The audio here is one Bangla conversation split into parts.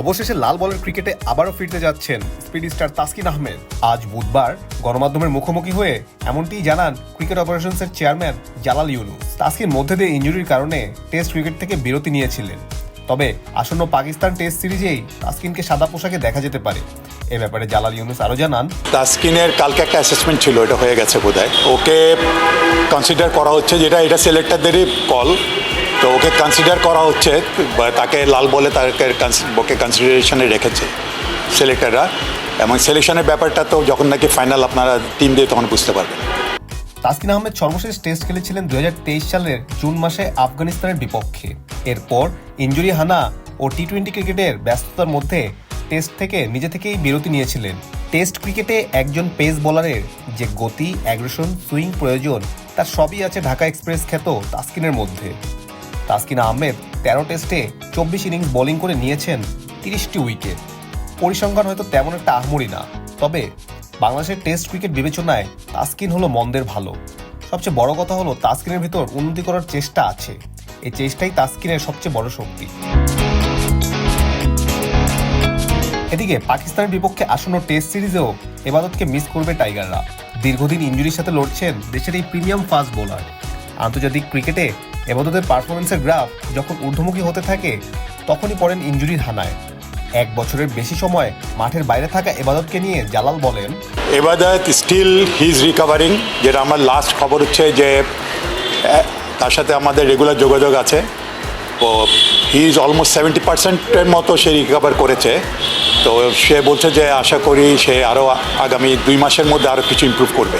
অবশেষে লাল বলের ক্রিকেটে আবারও ফিরতে যাচ্ছেন স্পিড স্টার তাসকিন আহমেদ। আজ বুধবার গণমাধ্যমের মুখোমুখি হয়ে এমনটিই জানান ক্রিকেট অপারেশনসের চেয়ারম্যান জালাল ইউনুস। তাসকিন মধ্যে দিয়ে ইঞ্জুরির কারণে টেস্ট ক্রিকেট থেকে বিরতি নিয়েছিলেন। তবে আসন্ন পাকিস্তান টেস্ট সিরিজেই তাসকিনকে সাদা পোশাকে দেখা যেতে পারে। এ ব্যাপারে জালাল ইউনুস আরও জানান, তাস্কিনের কালকে একটা অ্যাসেসমেন্ট ছিল, এটা হয়ে গেছে বোধ ওকে কনসিডার করা হচ্ছে যেটা, এটা সিলেক্টরদেরই কল তো ওকে কনসিডার করা হচ্ছে তাকে লাল বলে তাকে ওকে কনসিডারেশনে রেখেছে সিলেক্টররা এবং সিলেকশনের ব্যাপারটা তো যখন নাকি ফাইনাল আপনারা টিম দিয়ে তখন বুঝতে পারবেন। তাসকিন আহমেদ সর্বশেষ টেস্ট খেলেছিলেন দু হাজার তেইশ সালের জুন মাসে আফগানিস্তানের বিপক্ষে। এরপর ইঞ্জুরি হানা ও টি টোয়েন্টি ক্রিকেটের ব্যস্ততার মধ্যে টেস্ট থেকে নিজে থেকেই বিরতি নিয়েছিলেন। টেস্ট ক্রিকেটে একজন পেস বোলারের যে গতি অ্যাগ্রেশন সুইং প্রয়োজন, তার সবই আছে ঢাকা এক্সপ্রেস খ্যাত তাসকিনের মধ্যে। তাসকিন আহমেদ তেরো টেস্টে চব্বিশ ইনিংস বোলিং করে নিয়েছেন তিরিশটি উইকেট। পরিসংখ্যান হয়তো তেমন একটা আহমরি না, তবে বাংলাদেশের টেস্ট ক্রিকেট বিবেচনায় তাসকিন হলো মন্দের ভালো। সবচেয়ে বড় কথা হলো তাসকিনের ভিতর উন্নতি করার চেষ্টা আছে। এই চেষ্টাই তাসকিনের সবচেয়ে বড় শক্তি। এদিকে পাকিস্তানের বিপক্ষে আসন্ন টেস্ট সিরিজেও এবাদতকে মিস করবে টাইগাররা। দীর্ঘদিন ইঞ্জুরির সাথে লড়ছেন দেশের এই প্রিমিয়াম ফাস্ট বোলার। আন্তর্জাতিক ক্রিকেটে এবাদতের পারফরমেন্সের গ্রাফ যখন ঊর্ধ্বমুখী হতে থাকে, তখনই পড়েন ইঞ্জুরির হানায় এক বছরের বেশি সময় মাঠের বাইরে থাকা এবাদতকে নিয়ে জালাল বলেন, এবাদত স্টিল হি ইজ রিকাভারিং যেটা আমার লাস্ট খবর হচ্ছে যে তার সাথে আমাদের রেগুলার যোগাযোগ আছে। তো হি ইজ অলমোস্ট সেভেন্টি পার্সেন্টের মতো সে রিকভার করেছে। তো সে বলছে যে, আশা করি সে আরও আগামী দুই মাসের মধ্যে আরও কিছু ইমপ্রুভ করবে।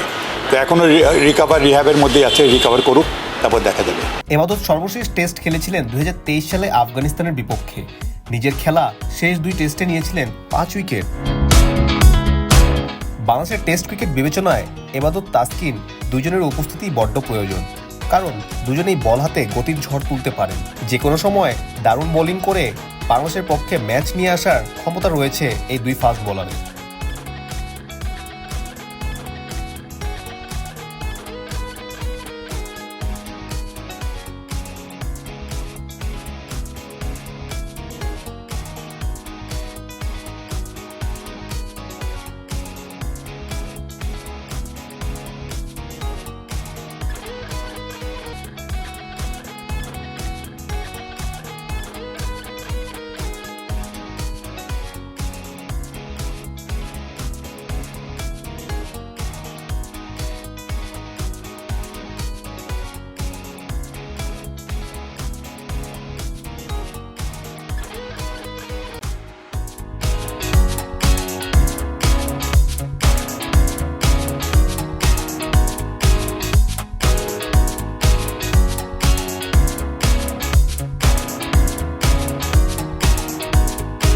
তো এখনও রিকভার রিহ্যাবের মধ্যেই আছে রিকভার করুক। তারপর দেখা যাবে। এবাদত সর্বশেষ টেস্ট খেলেছিলেন দুই সালে আফগানিস্তানের বিপক্ষে। নিজের খেলা শেষ দুই টেস্টে নিয়েছিলেন পাঁচ উইকেট। বাংলাদেশের টেস্ট ক্রিকেট বিবেচনায় এবাদত তাসকিন দুজনের উপস্থিতি বড্ড প্রয়োজন, কারণ দুজনেই বল হাতে গতির ঝড় তুলতে পারেন। যে কোনো সময় দারুণ বোলিং করে বাংলাদেশের পক্ষে ম্যাচ নিয়ে আসার ক্ষমতা রয়েছে এই দুই ফাস্ট বোলারের